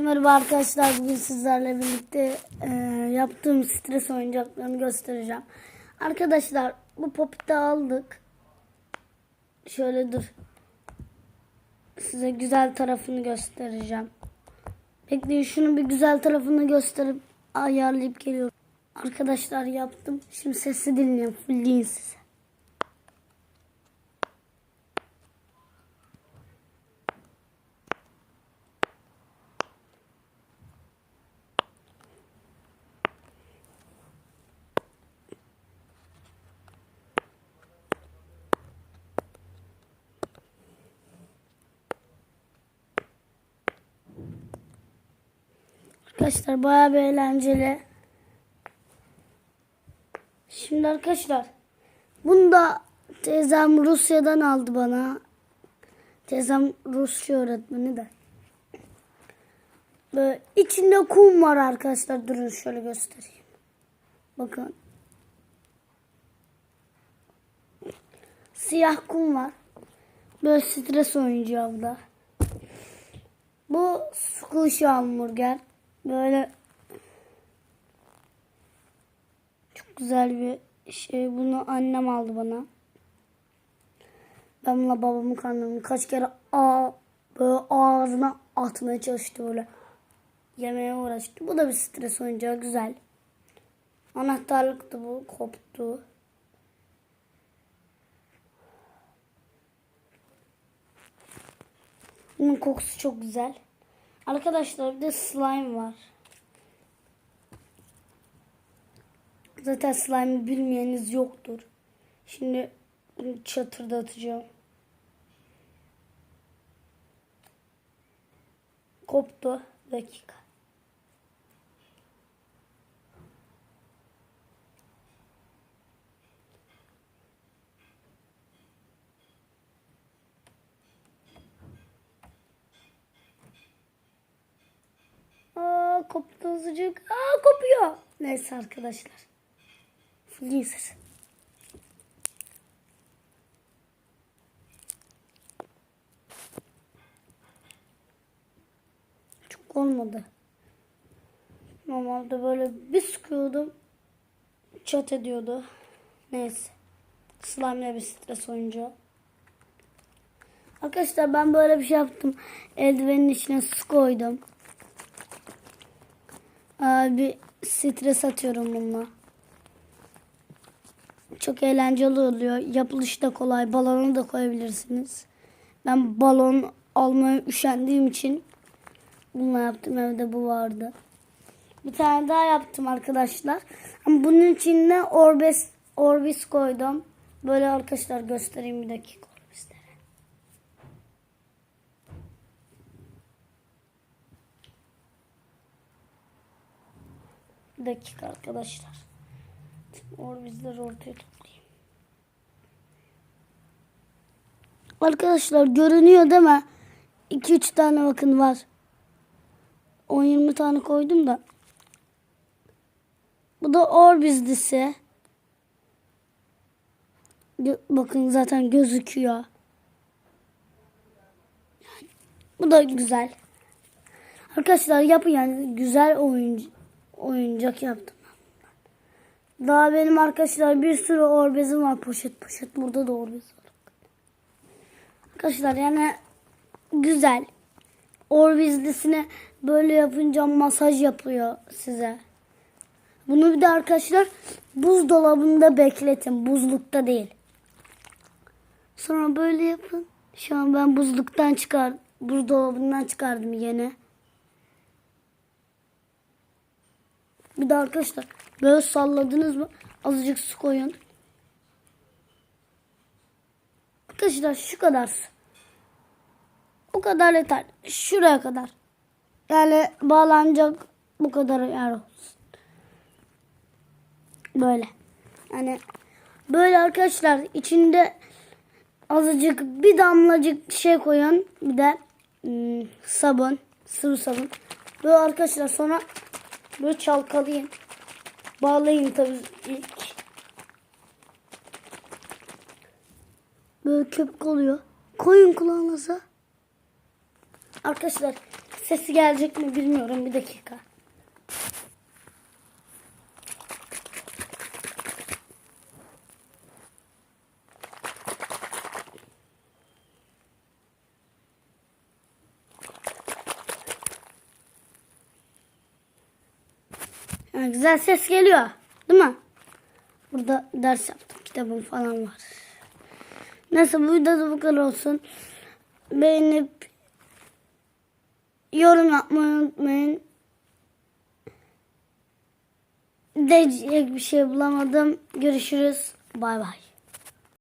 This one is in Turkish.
Merhaba arkadaşlar bugün sizlerle birlikte e, yaptığım stres oyuncaklarını göstereceğim. Arkadaşlar bu popiti aldık. Şöyle dur. Size güzel tarafını göstereceğim. Bekleyin şunu bir güzel tarafını gösterip ayarlayıp geliyorum. Arkadaşlar yaptım. Şimdi sesi dinleyin. Fullleyin size. Arkadaşlar bayağı bir eğlenceli. Şimdi arkadaşlar bunu da teyzem Rusya'dan aldı bana. Teyzem Rusça öğretmeni de. Böyle içinde kum var arkadaşlar. Durun şöyle göstereyim. Bakın. Siyah kum var. Böyle stres oyuncağı bu da. Bu squishy hamburger. Böyle çok güzel bir şey. Bunu annem aldı bana. Ben bununla babamın karnını kaç kere a böyle ağzına atmaya çalıştı böyle. Yemeye uğraştı. Bu da bir stres oyuncağı güzel. Anahtarlıktı bu koptu. Bunun kokusu çok güzel. Arkadaşlar bir de slime var. Zaten slime bilmeyeniz yoktur. Şimdi çatırdatacağım. Koptu. Dakika. Aa koptu azıcık. Aa kopuyor. Neyse arkadaşlar. Freezer. Çok olmadı. Normalde böyle bir sıkıyordum. Çat ediyordu. Neyse. Slime'le bir stres oyuncağı. Arkadaşlar ben böyle bir şey yaptım. Eldivenin içine su koydum. Abi stres atıyorum bununla. Çok eğlenceli oluyor. Yapılışı da kolay. Balonu da koyabilirsiniz. Ben balon almaya üşendiğim için bununla yaptım. Evde bu vardı. Bir tane daha yaptım arkadaşlar. Ama bunun içine Orbis, Orbis koydum. Böyle arkadaşlar göstereyim bir dakika Bir dakika arkadaşlar. Orbis'leri ortaya toplayayım. Arkadaşlar görünüyor değil mi? 2-3 tane bakın var. 10-20 tane koydum da. Bu da Orbis disi. Gö- Bakın zaten gözüküyor. Bu da güzel. Arkadaşlar yapın yani güzel oyuncu, oyuncak yaptım. Daha benim arkadaşlar bir sürü orbezim var poşet poşet. Burada da orbez var. Arkadaşlar yani güzel. Orbezlisine böyle yapınca masaj yapıyor size. Bunu bir de arkadaşlar buzdolabında bekletin. Buzlukta değil. Sonra böyle yapın. Şu an ben buzluktan çıkar, buzdolabından çıkardım yine. Bir de arkadaşlar böyle salladınız mı azıcık su koyun. Arkadaşlar şu kadar. Bu kadar yeter. Şuraya kadar. Yani bağlanacak bu kadar yer olsun. Böyle. Yani böyle arkadaşlar içinde azıcık bir damlacık şey koyun. Bir de hmm, sabun. Sıvı sabun. Böyle arkadaşlar sonra böyle çalkalayın. Bağlayın tabii ilk. Böyle köpük oluyor. Koyun kulağınıza. Arkadaşlar Sesi gelecek mi bilmiyorum. Bir dakika. Ha, güzel ses geliyor. Değil mi? Burada ders yaptım. Kitabım falan var. Neyse bu videoda bu kadar olsun. Beğenip yorum yapmayı unutmayın. Diyecek bir şey bulamadım. Görüşürüz. Bay bay.